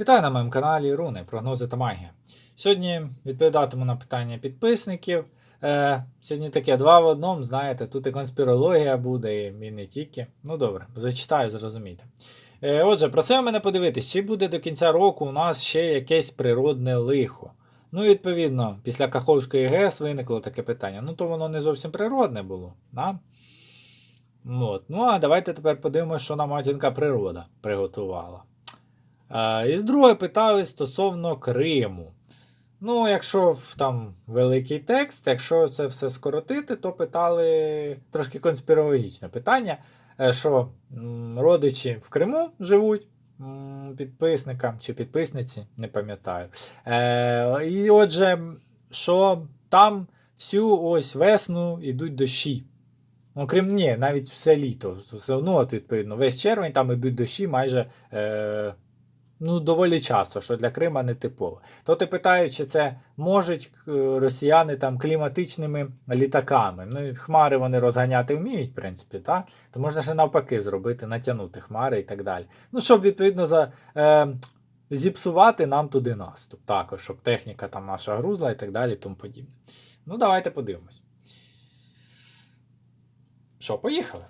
Вітаю на моєму каналі Руни, прогнози та магія. Сьогодні відповідатиму на питання підписників. Е, сьогодні таке два в одному, знаєте, тут і конспірологія буде, і, не тільки. Ну добре, зачитаю, зрозумійте. Е, отже, просив мене подивитись, чи буде до кінця року у нас ще якесь природне лихо. Ну, відповідно, після Каховської ГЕС виникло таке питання. Ну, то воно не зовсім природне було. Да? От. Ну, а давайте тепер подивимося, що нам матінка природа приготувала. І з друге питали стосовно Криму. Ну, якщо там великий текст, якщо це все скоротити, то питали трошки конспірологічне питання, е, що родичі в Криму живуть підписникам чи підписниці, не пам'ятаю. Е, і отже, що там всю ось весну йдуть дощі. Ну, крім ні, навіть все літо. Все одно, от, відповідно, весь червень там йдуть дощі майже е, ну, доволі часто, що для Крима не типово. То ти питають, чи це можуть е, росіяни там кліматичними літаками. Ну, хмари вони розганяти вміють, в принципі, так? то можна ще навпаки зробити, натягнути хмари і так далі. Ну, щоб відповідно за. Е, Зіпсувати нам туди наступ, також, щоб техніка там наша грузла і так далі, і тому подібне. Ну, давайте подивимось. Що, поїхали?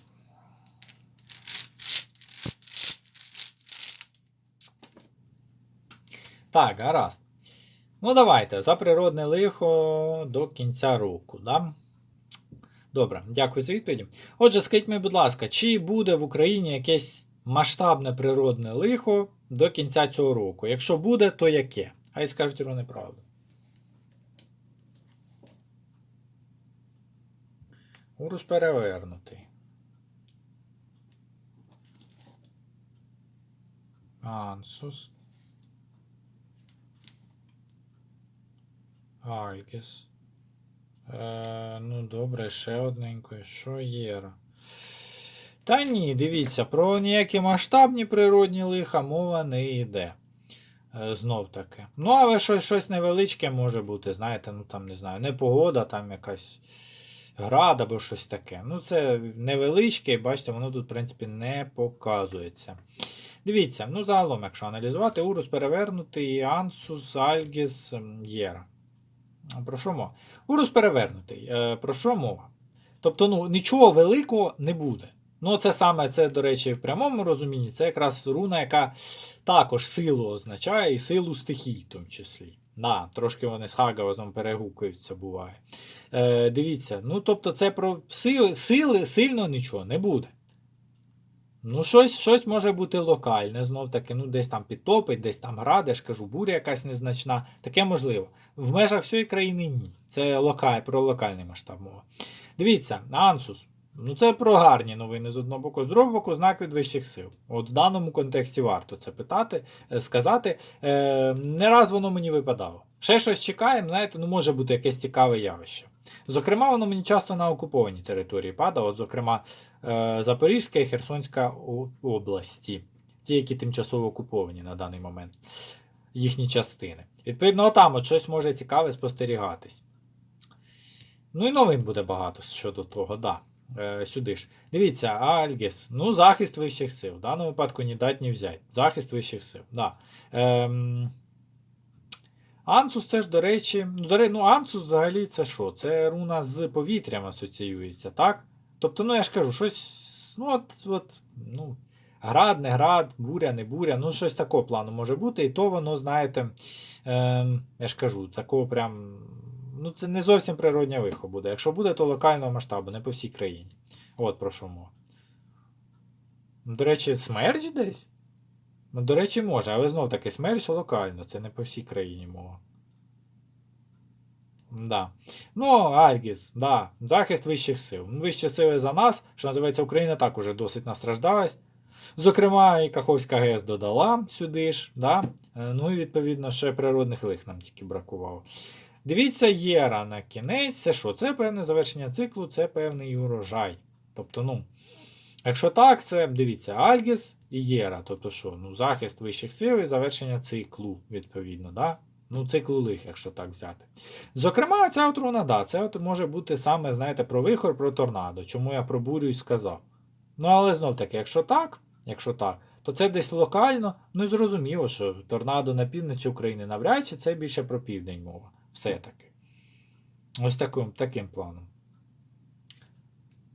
Так, гаразд. Ну, давайте. За природне лихо до кінця року, да? Добре, дякую за відповіді. Отже, скажіть мені, будь ласка, чи буде в Україні якесь масштабне природне лихо до кінця цього року? Якщо буде, то яке? Хай скажуть вони правду. Урус перевернутий. Ансус. Альгіс. Е, ну, добре, ще одненько. Що є? Та ні, дивіться, про ніякі масштабні природні лиха мова не йде. Е, знов таки. Ну, але щось, щось невеличке може бути, знаєте, ну там не знаю, непогода, там якась град або щось таке. Ну, це невеличке, і бачите, воно тут, в принципі, не показується. Дивіться, ну загалом, якщо аналізувати, урус перевернутий, ансус, альгіс, єра. Про що мова? Урус перевернутий. Е, Про що мова? Тобто, ну, нічого великого не буде. Ну, це саме, це, до речі, в прямому розумінні, це якраз руна, яка також силу означає, і силу стихій, в тому числі. Да, трошки вони з Хагавазом перегукуються, буває. Е, Дивіться, ну тобто, це про сили, сили сильно нічого не буде. Ну, щось щось може бути локальне, знов таки, ну, десь там підтопить, десь там граде, кажу, буря якась незначна. Таке можливо. В межах всієї країни ні. Це локаль, про локальний масштаб мова. Дивіться, Ансус. Ну, це про гарні новини з одного боку, з другого боку, знак від вищих сил. От в даному контексті варто це питати, е, сказати. Е, не раз воно мені випадало. Ще щось чекаємо, знаєте, ну може бути якесь цікаве явище. Зокрема, воно мені часто на окупованій території падало, от, зокрема, е, Запорізька і Херсонська області, ті, які тимчасово окуповані на даний момент, їхні частини. Відповідно, там от щось може цікаве спостерігатись. Ну і новин буде багато щодо того, да. Е, сюди ж. Дивіться, Альгіс. Ну, захист вищих сил. В даному випадку ні дать, ні взять. Захист вищих сил. Да. Ем... Ансус це ж, до речі, ну, до речі, ну Ансус взагалі це що? Це руна з повітрям асоціюється, так? Тобто, ну я ж кажу, щось. Ну, от, от, ну, град, не град, буря, не буря, ну щось такого плану може бути, і то воно, знаєте, ем, я ж кажу, такого прям. Ну, це не зовсім природнє лихо буде. Якщо буде, то локального масштабу, не по всій країні. От про що мова. До речі, смерч десь? Ну, до речі, може, але знов таки смерч локально, це не по всій країні мова. Да. Ну, Альгіс, да. Захист вищих сил. Вищі сили за нас, що називається, Україна так уже досить настраждалась. Зокрема, і Каховська ГЕС додала сюди ж. Да? Е, Ну і відповідно ще природних лих нам тільки бракувало. Дивіться, Єра на кінець, це що? Це певне завершення циклу, це певний урожай. Тобто, ну, якщо так, це дивіться, Альгіс і Єра. Тобто, що? Ну, захист вищих сил і завершення циклу, відповідно. Да? Ну, циклу лих, якщо так взяти. Зокрема, ця от руна, да, це от може бути саме, знаєте, про вихор, про торнадо, чому я про бурю і сказав. Ну, але знов таки, якщо так, якщо так, то це десь локально, ну і зрозуміло, що торнадо на півночі України навряд чи це більше про південь мова. Все-таки. Ось таким, таким планом.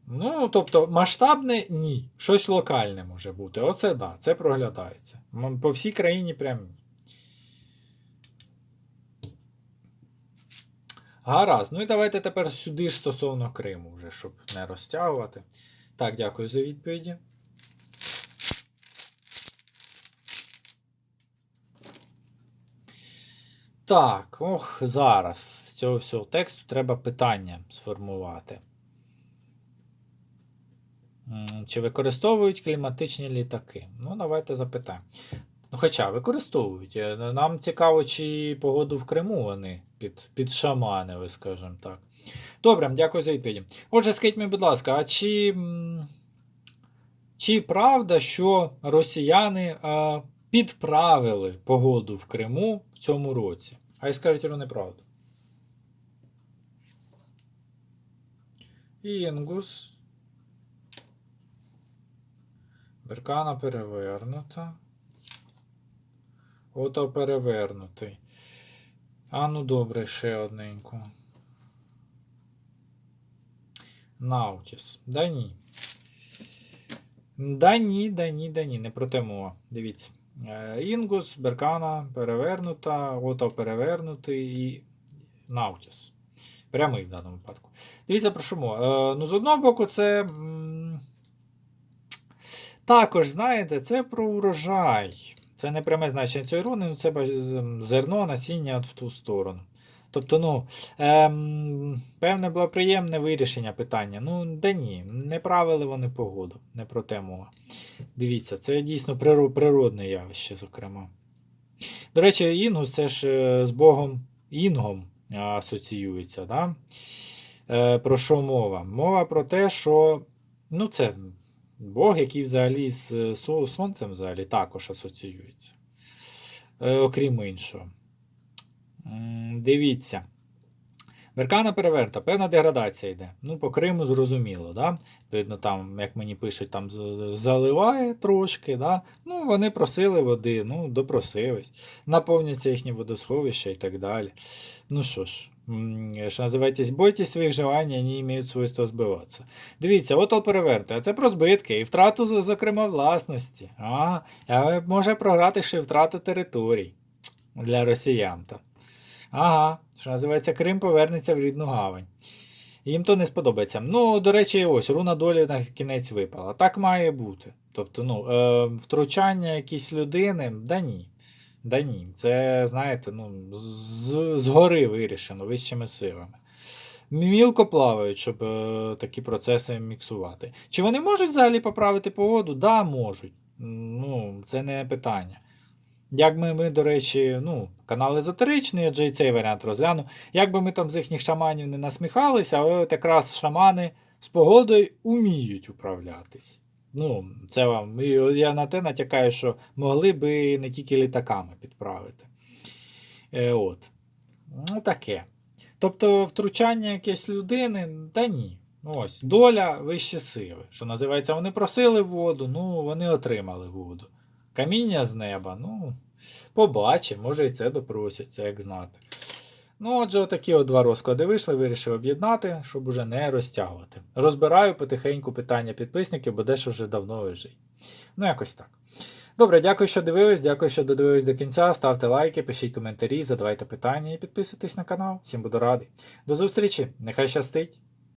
Ну, тобто, масштабне ні. Щось локальне може бути. Оце так, да, це проглядається. По всій країні прям ні. Гаразд. Ну і давайте тепер сюди стосовно Криму, вже, щоб не розтягувати. Так, дякую за відповіді. Так, ох, зараз. З цього всього тексту треба питання сформувати. Чи використовують кліматичні літаки? Ну, давайте запитаємо. Ну, хоча використовують. Е, Нам цікаво, чи погоду в Криму вони під, підшаманили, скажімо так. Добре, дякую за відповіді. Отже, скажіть мені, будь ласка, а чи, чи правда, що росіяни а, підправили погоду в Криму в цьому році? Хай скажуть про неправду. Інгус. Беркана перевернута. Ото перевернутий. А ну добре, ще одненьку. Наутіс. Да ні. Да ні, да ні, да ні. Не про те мова. Дивіться. Е, Інгус, Беркана перевернута, ото перевернутий і Наутіс. Прямий в даному випадку. Дивіться, про що мова. Е, ну, з одного боку, це. Також, знаєте, це про урожай. Це не пряме значення цієї руни, ну це зерно, насіння в ту сторону. Тобто, ну, ем, певне благоприємне вирішення питання. Ну, де ні, не правили вони погоду, не про те мова. Дивіться, це дійсно природне явище, зокрема. До речі, Інгус це ж е, з Богом Інгом е, асоціюється. Да? Е, про що мова? Мова про те, що ну, це Бог, який взагалі з е, сонцем взагалі також асоціюється. Е, окрім іншого. Дивіться. Веркана переверта, певна деградація йде. Ну, по Криму зрозуміло, да? Видно, там, як мені пишуть, там заливає трошки, да? Ну, вони просили води, ну, допросились. Наповняться їхні водосховища і так далі. Ну що ж, що називається, бойтесь своїх желань, вони мають свойство збиватися. Дивіться, от переверта, це про збитки і втрату, зокрема, власності. А, може програти ще й втрату територій для росіян. Та. Ага, що називається, Крим повернеться в рідну гавань. Їм то не сподобається. Ну, до речі, ось руна долі на кінець випала. Так має бути. Тобто, ну, е, втручання якісь людини, да ні. Да ні. Це, знаєте, ну, з, згори вирішено вищими силами. Мілко плавають, щоб е, такі процеси міксувати. Чи вони можуть взагалі поправити погоду? Да, можуть. Ну, це не питання. Як ми, ми, до речі, ну, канал езотеричний, адже і цей варіант розгляну. Як би ми там з їхніх шаманів не насміхалися, але от якраз шамани з погодою уміють управлятись. Ну, це вам. Я на те натякаю, що могли би не тільки літаками підправити. Е, от. Ну, таке. Тобто, втручання якоїсь людини, та ні. Ось, доля вище сили. Що називається, вони просили воду, ну, вони отримали воду. Каміння з неба, ну, побачимо, може і це допросяться, як знати. Ну, отже, отакі от два розклади вийшли, вирішив об'єднати, щоб уже не розтягувати. Розбираю потихеньку питання підписників, бо дещо вже давно лежить. Ну, якось так. Добре, дякую, що дивились, дякую, що додивились до кінця. Ставте лайки, пишіть коментарі, задавайте питання і підписуйтесь на канал. Всім буду радий. До зустрічі, нехай щастить!